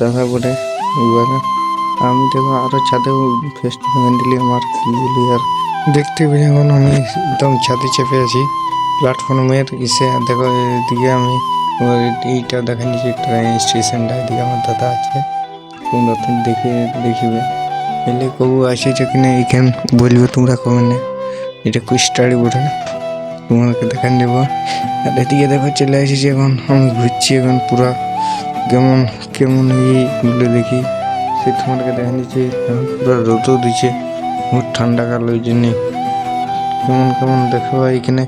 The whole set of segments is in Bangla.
দাদা বলে, আমি দেখো আরও ছাদে আমার বলি আর দেখতে পেয়ে এখন আমি একদম ছাদে চেপে আছি। প্ল্যাটফর্মের ইসে দেখো এদিকে আমি এইটা দেখা নিচ্ছি ট্রেন স্টেশনটা এদিকে আমার দাদা আছে। তোমরা তো দেখে দেখিবে। এলে কবু আসেছে কিনা এইখান বলবে তোমরা কমেন্টে এটা কুস্টারি বটে। তোমাকে দেখান দেব। আর এদিকে দেখো চলে এসেছি এখন, আমি ঘুরছি এখন পুরা কেমন কেমন এইগুলো দেখি? সে তোমাদেরকে দেখা এখন পুরা রোদও দিচ্ছে। বহুত ঠান্ডা কাল ওই জন্যে। কেমন কেমন দেখো এখানে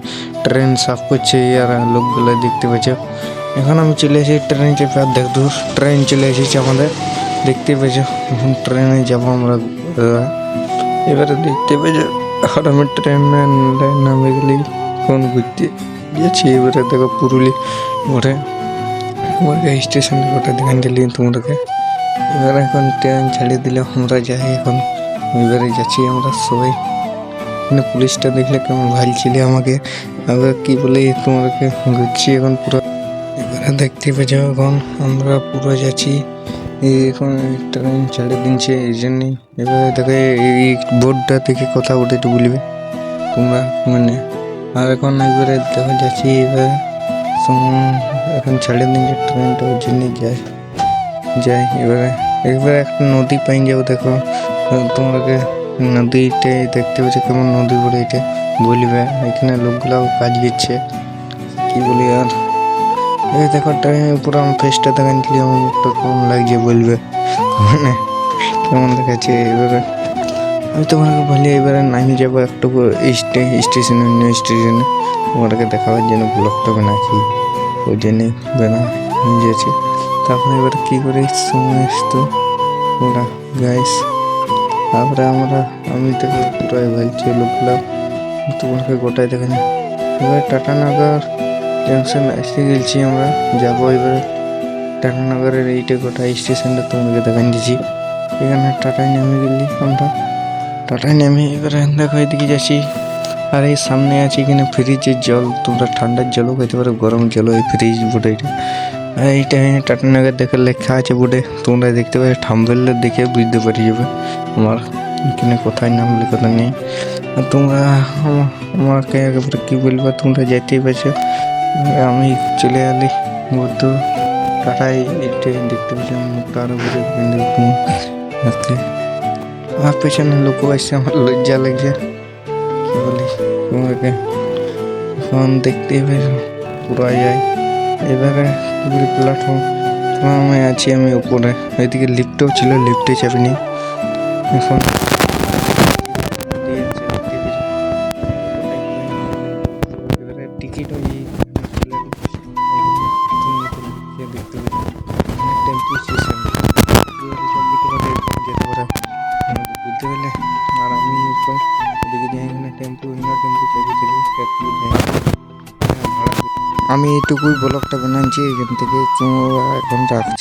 ট্রেন সাফ করছে আর লোকগুলো দেখতে পাচ্ছ। এখন আমি চলে এসেছি ট্রেন চেপে, আর দেখ দূর, ট্রেন চলে এসেছে আমাদের। দেখতে পেয়েছ এখন ট্রেনে যাব আমরা এবারে দেখতে পেয়েছ এখন আমি ট্রেনে নামে গেলে কোন ঘুরতে গেছি এবারে দেখো পুরুলি ওঠে তোমাকে স্টেশন ওটা দেখান দিলি তোমাদেরকে। এবার এখন ট্রেন ছাড়িয়ে দিলে আমরা যাই এখন। এবারে যাচ্ছি আমরা সবাই। মানে পুলিশটা দেখলে কেমন ভালো ছিল আমাকে। আবার কি বলে তোমাদেরকে ঘুরছি এখন পুরো। এবারে দেখতে পেয়েছ এখন আমরা পুরো যাচ্ছি। এখন ট্রেন ছেড়ে দিচ্ছে এই জন্যই। এবারে দেখে এই বোর্ডটা দেখে কথা ওটা একটু বলবে তোমরা মানে। আর এখন এবারে দেখো যাচ্ছি এবারে। এখন ছেড়ে দিচ্ছে ট্রেনটা ওই জন্যই যায় যাই। এবারে এবারে একটা নদী পাই যাব দেখো। তোমাকে নদীতে দেখতে পাচ্ছ কেমন নদী বলে এটা। বলবে, এখানে লোকগুলাও কাজ দিচ্ছে। কি বলি আর? এই দেখো ট্রেন পুরো আমার ফেসটা দেখান দিলে আমার মুখটা কেমন লাগছে বলবে। মানে কেমন দেখাচ্ছে, এবারে। আমি তোমাকে বলি, এবারে নামি যাব একটু স্টে- স্টেশনে অন্য স্টেশনে তোমাদেরকে দেখাবার জন্য ব্লগটা বানাচ্ছি। ওই জন্যে হয়ে যাচ্ছে। তারপরে এবারে কী করি সমস্ত ওরা গাইস তারপরে আমরা, আমি দেখো পুরাই ভালছি লোকগুলো তোমাকে গোটাই দেখেন এবার টাটানগর জংশন এসে গেছি আমরা। যাব এবারে টাটানগরের এইটা গোটা স্টেশনটা তোমাকে দেখান দিচ্ছি। এখানে টাটায় নেমে গেলি আমরা। টাটায় নেমে এবারে দেখো এদিকে যাচ্ছি। আর এই সামনে আছে এখানে ফ্রিজের জল। তোমরা ঠান্ডার জলও খেতে পারো, গরম জলও এই ফ্রিজ বোর্ডে এটা। এইটা টাটানগর দেখে লেখা আছে বোর্ডে তোমরা দেখতে পাবে থাম্বেলে দেখে বুঝতে পারি যাবে। আমার এখানে কোথায় নাম লেখা নেই। আর তোমরা, আমা- আমাকে একেবারে কী বলব, তোমরা যেতেই পারছ। আমি চলে এলি বলতো টাটাই এটা দেখতে মুখটা আরও পেছনে লোক আসছে, আমার লজ্জা লাগছে। তোমাকে এখন দেখতে পুরো যায়। এবারে প্ল্যাটফর্ম আছি আমি উপরে। এদিকে লিফটও ছিল লিফটে চাপিনি এখন এবারে আমি এইটুকুই ব্লগটা বানাচ্ছি এখান থেকে এখন রাখছি।